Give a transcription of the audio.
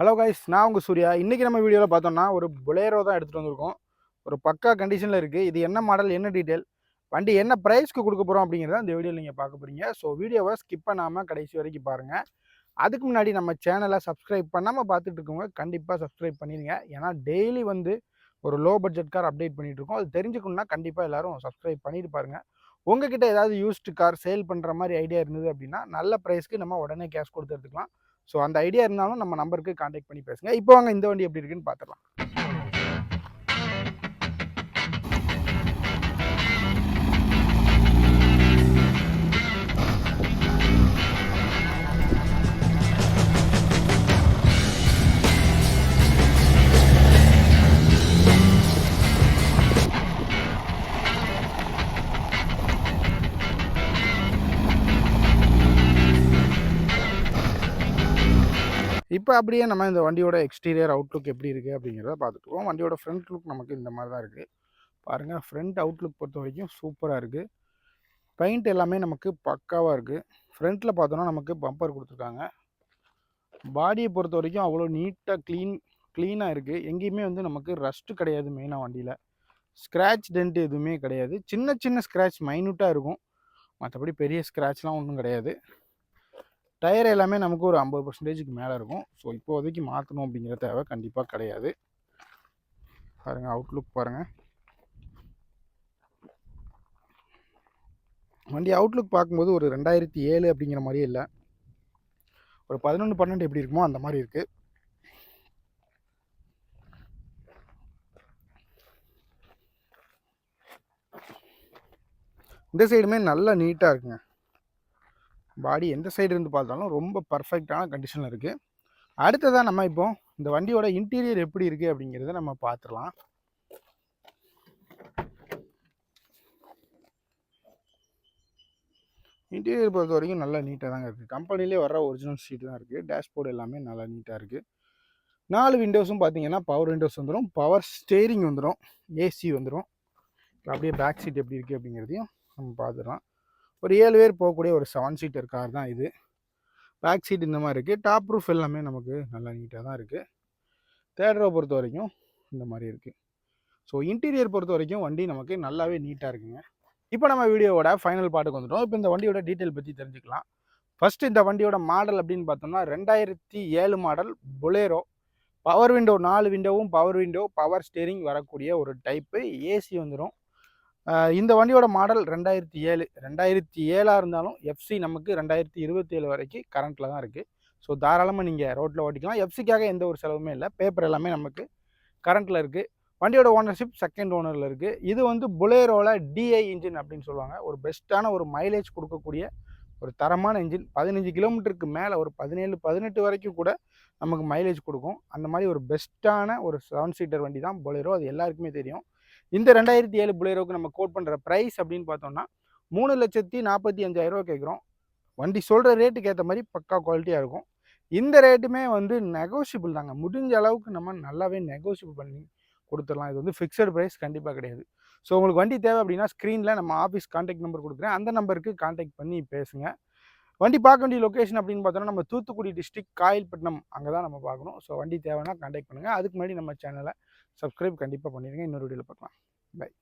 Hello guys நான் உங்கள் சூர்யா. இன்றைக்கி நம்ம வீடியோவில் பார்த்தோம்னா ஒரு புலேரோ தான் எடுத்துகிட்டு வந்திருக்கோம். ஒரு பக்கா கண்டிஷனில் இருக்குது இது என்ன மாடல் என்ன டீட்டெயில் வண்டி என்ன ப்ரைஸ்க்கு கொடுக்க போகிறோம் அப்படிங்கிறத இந்த வீடியோவில் நீங்கள் பார்க்க போகிறீங்க ஸோ வீடியோவை ஸ்கிப் பண்ணாமல் கடைசி வரைக்கும் பாருங்கள் அதுக்கு முன்னாடி நம்ம சேனலை சப்ஸ்கிரைப் பண்ணாமல் பார்த்துட்டு இருக்கவங்க கண்டிப்பாக சப்ஸ்கிரைப் பண்ணிடுங்க ஏன்னா டெய்லி வந்து ஒரு லோ பட்ஜெட் கார் அப்டேட் பண்ணிகிட்டு இருக்கோம். அது தெரிஞ்சுக்கணுன்னா கண்டிப்பாக எல்லோரும் சப்ஸ்கிரைப் பண்ணிட்டு பாருங்கள் உங்ககிட்ட ஏதாவது யூஸ்டு கார் சேல் பண்ணுற மாதிரி ஐடியா இருந்தது அப்படின்னா நல்ல ப்ரைஸ்க்கு நம்ம உடனே கேஷ் கொடுத்து எடுத்துக்கலாம். ஸோ அந்த ஐடியா இருந்தாலும் நம்ம நம்பருக்கு காண்டாக்ட் பண்ணி பேசுங்க. இப்போ வாங்க இந்த வண்டி எப்படி இருக்குன்னு பார்த்துடலாம் இப்போ அப்படியே நம்ம இந்த வண்டியோட எக்ஸ்டீரியர் அவுட்லுக் எப்படி இருக்குது அப்படிங்கிறத பார்த்துட்டுருவோம் வண்டியோட ஃப்ரண்ட் லுக் நமக்கு இந்த மாதிரி தான் இருக்குது பாருங்கள் ஃப்ரண்ட் அவுட்லுக் பொறுத்த வரைக்கும் சூப்பராக இருக்குது பெயிண்ட் எல்லாமே நமக்கு பக்காவாக இருக்குது ஃப்ரண்ட்டில் பார்த்தோன்னா நமக்கு பம்பர் கொடுத்துருக்காங்க. பாடியை பொறுத்த வரைக்கும் அவ்வளோ நீட்டாக க்ளீன் க்ளீனாக இருக்குது எங்கேயுமே வந்து நமக்கு ரஸ்ட்டு கிடையாது மெயினாக வண்டியில். ஸ்க்ராட்ச் டென்ட் எதுவுமே கிடையாது. சின்ன சின்ன ஸ்க்ராட்ச் மைன்யூட்டாக இருக்கும். மற்றபடி பெரிய ஸ்க்ராட்ச்லாம் ஒன்றும் கிடையாது. டயர் எல்லாமே நமக்கு ஒரு ஐம்பது பர்சன்டேஜுக்கு மேலே இருக்கும். ஸோ இப்போதைக்கு மாற்றணும் அப்படிங்கிற தேவை கண்டிப்பாக கிடையாது. பாருங்கள் அவுட்லுக் பாருங்கள் வண்டி அவுட்லுக் பார்க்கும்போது ஒரு ரெண்டாயிரத்தி ஏழு அப்படிங்கிற மாதிரியே இல்லை. ஒரு பதினொன்று பன்னெண்டு எப்படி இருக்குமோ அந்த மாதிரி இருக்குது இந்த சைடுமே நல்லா நீட்டாக இருக்குங்க. பாடி எந்த சைடு இருந்து பார்த்தாலும் ரொம்ப பர்ஃபெக்டான கண்டிஷனில் இருக்குது அடுத்ததாக நம்ம இப்போ இந்த வண்டியோட இன்டீரியர் எப்படி இருக்குது அப்படிங்கிறத நம்ம பார்த்துடலாம். இன்டீரியர் பொறுத்த வரைக்கும் நல்லா நீட்டாக தாங்க இருக்குது கம்பெனிலே வர ஒரிஜினல் சீட்டு தான் இருக்குது டேஷ்போர்டு எல்லாமே நல்லா நீட்டாக இருக்குது நாலு விண்டோஸும் பார்த்தீங்கன்னா பவர் விண்டோஸ் வந்துடும் பவர் ஸ்டேரிங் வந்துடும் ஏசி வந்துடும் அப்படியே பேக் சீட் எப்படி இருக்குது அப்படிங்கிறதையும் நம்ம பார்த்துடலாம். ஒரு ஏழு பேர் போகக்கூடிய ஒரு செவன் சீட்டர் கார் தான் இது. பேக் சீட் இந்த மாதிரி இருக்குது டாப் ப்ரூஃப் எல்லாமே நமக்கு நல்லா நீட்டாக தான் இருக்குது தேர்ட் ரோ பொறுத்த வரைக்கும் இந்த மாதிரி இருக்குது ஸோ இன்டீரியர் பொறுத்த வரைக்கும் வண்டி நமக்கு நல்லாவே நீட்டாக இருக்குங்க. இப்போ நம்ம வீடியோவோட ஃபைனல் பாட்டுக்கு வந்துட்டோம். இப்போ இந்த வண்டியோட டீட்டெயில் பற்றி தெரிஞ்சுக்கலாம். ஃபஸ்ட்டு இந்த வண்டியோட மாடல் அப்படின்னு பார்த்தோம்னா ரெண்டாயிரத்தி ஏழு மாடல் பொலேரோ பவர் விண்டோ நாலு விண்டோவும் பவர் விண்டோ பவர் ஸ்டேரிங் வரக்கூடிய ஒரு டைப்பு ஏசி வந்துடும் இந்த வண்டியோட மாடல் ரெண்டாயிரத்தி ஏழு. ரெண்டாயிரத்தி ஏழாக இருந்தாலும் எஃப்சி நமக்கு ரெண்டாயிரத்தி இருபத்தி ஏழு வரைக்கும் கரண்ட்டில் தான் இருக்குது ஸோ தாராளமாக நீங்கள் ரோட்டில் ஓட்டிக்கலாம். எஃப்சிக்காக எந்த ஒரு செலவுமே இல்லை. பேப்பர் எல்லாமே நமக்கு கரண்ட்டில் இருக்குது வண்டியோட ஓனர்ஷிப் செகண்ட் ஓனரில் இருக்குது இது வந்து புலேரோவில் டிஐ இன்ஜின் அப்படின்னு சொல்லுவாங்க. ஒரு பெஸ்ட்டான ஒரு மைலேஜ் கொடுக்கக்கூடிய ஒரு தரமான இன்ஜின் பதினஞ்சு கிலோமீட்டருக்கு மேலே ஒரு பதினேழு பதினெட்டு வரைக்கும் கூட நமக்கு மைலேஜ் கொடுக்கும். அந்த மாதிரி ஒரு பெஸ்ட்டான ஒரு செவன் சீட்டர் வண்டி தான் பொலேரோ அது எல்லாருக்குமே தெரியும். இந்த ரெண்டாயிரத்தி ஏழு புலேரோக்கு நம்ம கோட் பண்ணுற ப்ரைஸ் அப்படின்னு பார்த்தோம்னா மூணு லட்சத்தி நாற்பத்தி அஞ்சாயிரரூவா கேட்குறோம். வண்டி சொல்கிற ரேட்டுக்கு ஏற்ற மாதிரி பக்கா குவாலிட்டியாக இருக்கும். இந்த ரேட்டுமே வந்து நெகோஷியபிள் தாங்க. முடிஞ்ச அளவுக்கு நம்ம நல்லாவே நெகோஷியபிள் பண்ணி கொடுத்துடலாம். இது வந்து ஃபிக்ஸட் ப்ரைஸ் கண்டிப்பாக கிடையாது. ஸோ உங்களுக்கு வண்டி தேவை அப்படின்னா ஸ்க்ரீனில் நம்ம ஆஃபீஸ் கான்டாக்ட் நம்பர் கொடுக்குறேன். அந்த நம்பருக்கு கான்டாக்ட் பண்ணி பேசுங்க. வண்டி பார்க்க வேண்டிய லொக்கேஷன் அப்படின்னு பார்த்தோன்னா நம்ம தூத்துக்குடி டிஸ்ட்ரிக் காயல்பட்டினம். அங்கே தான் நம்ம பார்க்கணும். ஸோ வண்டி தேவைன்னா கான்டாக்ட் பண்ணுங்கள் அதுக்கு முன்னாடி நம்ம சேனலை சப்ஸ்கிரைப் கண்டிப்பாக பண்ணிடுங்க. இன்னொரு வீடியோவில் பார்க்கலாம். பை.